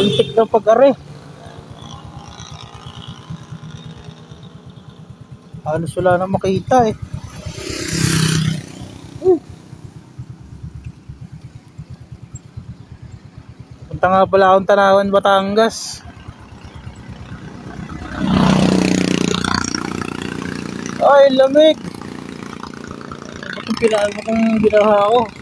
Lintik na pag-are. Halos wala na makita eh. Punta nga pala akong Tanawan, Batangas. Ay, lamig! Bakit pinaan mo kung ginawa ako?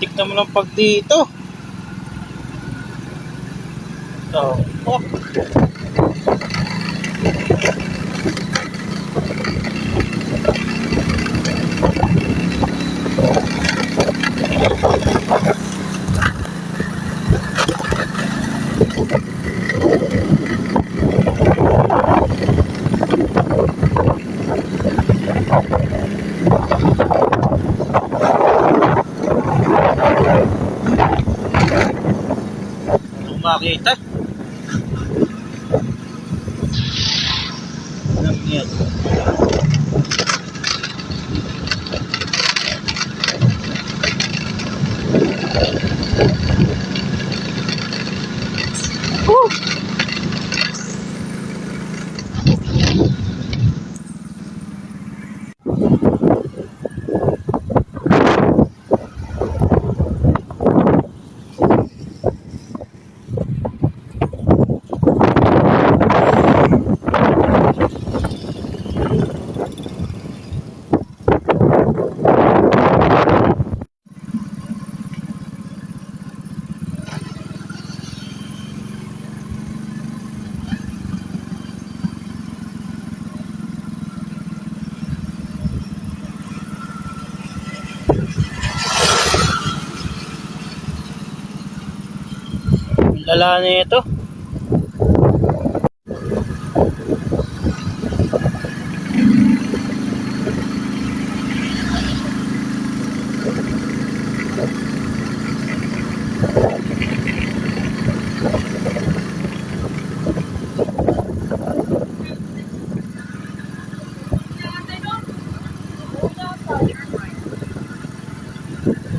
Tik naman ang pag dito. Oh. oh. Makita. Alam niya. Lala na ito.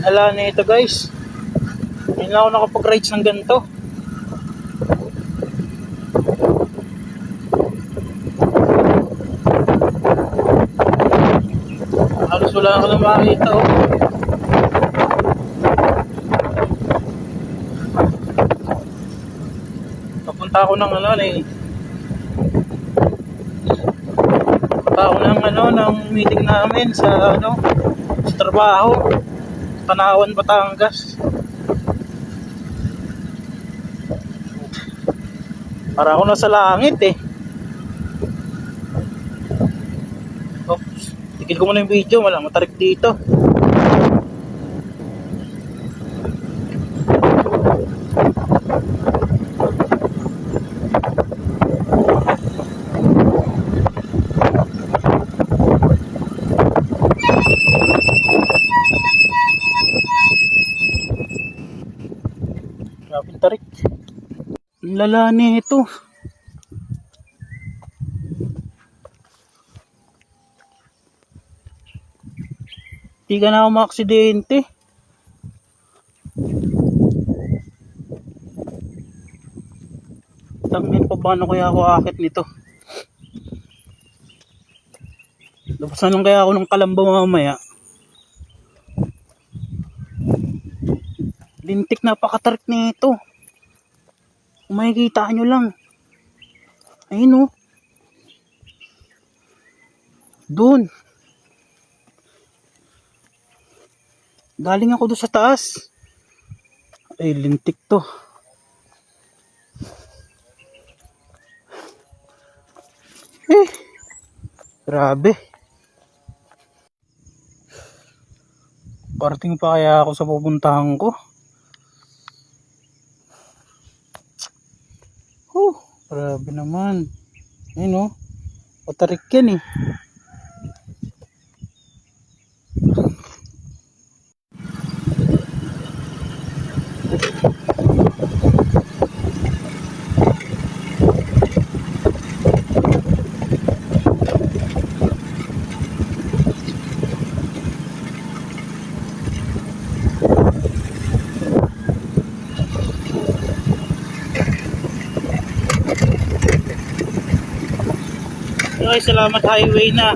Lala na ito guys. Hindi na ako nakapag-rides ng ganito. Halos wala ako na makita oh. Papunta ako ng ano eh. Papunta ako ng ano ng meeting namin sa ano sa trabaho. Tanawan, Batangas. Para ako nasa langit eh. Tigil ko muna yung video. Wala matarik dito. Grabe tarik. Lala nito. Hindi ka na ako maaksidente. Tangin pa paano kaya ako akit nito? Labasan lang kaya ako ng kalamba mamaya. Lintik napakatarik nito. Kung makikita nyo lang. Ayun oh. Doon. Galing ako doon sa taas. Ay, lintik to. Eh, grabe. Parating pa kaya ako sa pupuntahan ko. Huh, grabe naman. Ayun oh. Patarik yan eh. Okay, salamat highway na.